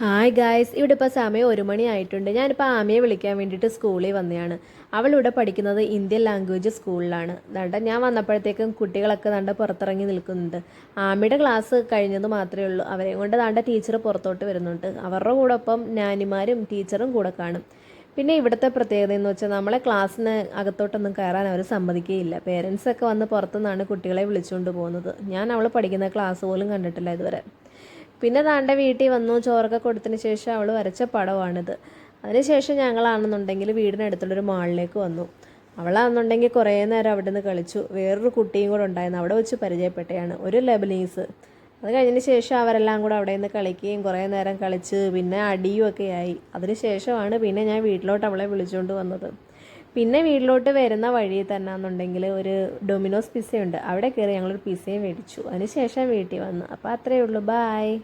Hi guys ഇവിടെ ഇപ്പോൾ സമയം ഒരു മണി ആയിട്ടുണ്ട്. ഞാനിപ്പോൾ ആമയെ വിളിക്കാൻ വേണ്ടിയിട്ട് സ്കൂളിൽ വന്നതാണ് അവൾ ഇവിടെ പഠിക്കുന്നത് ഇന്ത്യൻ ലാംഗ്വേജ് സ്കൂളിലാണ് ദണ്ട ഞാൻ വന്നപ്പോഴത്തേക്കും കുട്ടികളൊക്കെ ദണ്ട പുറത്തിറങ്ങി നിൽക്കുന്നുണ്ട്. ആമയുടെ ക്ലാസ് കഴിഞ്ഞത് മാത്രമേ ഉള്ളൂ. അവരെ കൊണ്ട് നാണ്ട ടീച്ചർ പുറത്തോട്ട് വരുന്നുണ്ട്. അവരുടെ കൂടെ ഒപ്പം നാനിമാരും ടീച്ചറും കൂടെ കാണും. പിന്നെ ഇവിടുത്തെ പ്രത്യേകത എന്ന് വെച്ചാൽ നമ്മളെ ക്ലാസ്സിന് അകത്തോട്ടൊന്നും കയറാൻ അവർ സമ്മതിക്കുകയില്ല. പേരൻസൊക്കെ വന്ന് പുറത്തുനിന്നാണ് കുട്ടികളെ വിളിച്ചുകൊണ്ട് പോകുന്നത്. ഞാൻ അവൾ പഠിക്കുന്ന ക്ലാസ് പോലും കണ്ടിട്ടില്ല ഇതുവരെ. പിന്നെ താണ്ട വീട്ടിൽ വന്നു ചോറൊക്കെ കൊടുത്തതിന് ശേഷം അവൾ വരച്ച പടമാണിത് അതിനുശേഷം ഞങ്ങളാണെന്നുണ്ടെങ്കിൽ വീടിനടുത്തുള്ളൊരു മാളിലേക്ക് വന്നു. അവളാണെന്നുണ്ടെങ്കിൽ കുറേ നേരം അവിടെ നിന്ന് കളിച്ചു. വേറൊരു കുട്ടിയും കൂടെ ഉണ്ടായിരുന്നു. അവിടെ വെച്ച് പരിചയപ്പെട്ടയാണ്. ഒരു ലെബനീസ്. അത് കഴിഞ്ഞതിന് ശേഷം അവരെല്ലാം കൂടെ അവിടെ നിന്ന് കളിക്കുകയും കുറേ നേരം കളിച്ച് പിന്നെ അടിയും ഒക്കെ ആയി. അതിന് ശേഷമാണ് പിന്നെ ഞാൻ വീട്ടിലോട്ട് അവളെ വിളിച്ചുകൊണ്ട് വന്നത്. പിന്നെ വീട്ടിലോട്ട് വരുന്ന വഴി തന്നെ എന്നുണ്ടെങ്കിൽ ഒരു ഡൊമിനോസ് പിസ്സയുണ്ട്. അവിടെ കയറി ഞങ്ങളൊരു പിസ്സയും മേടിച്ചു. അതിനുശേഷം വീട്ടിൽ വന്നു. അപ്പോൾ അത്രയേ ഉള്ളൂ. ബായ്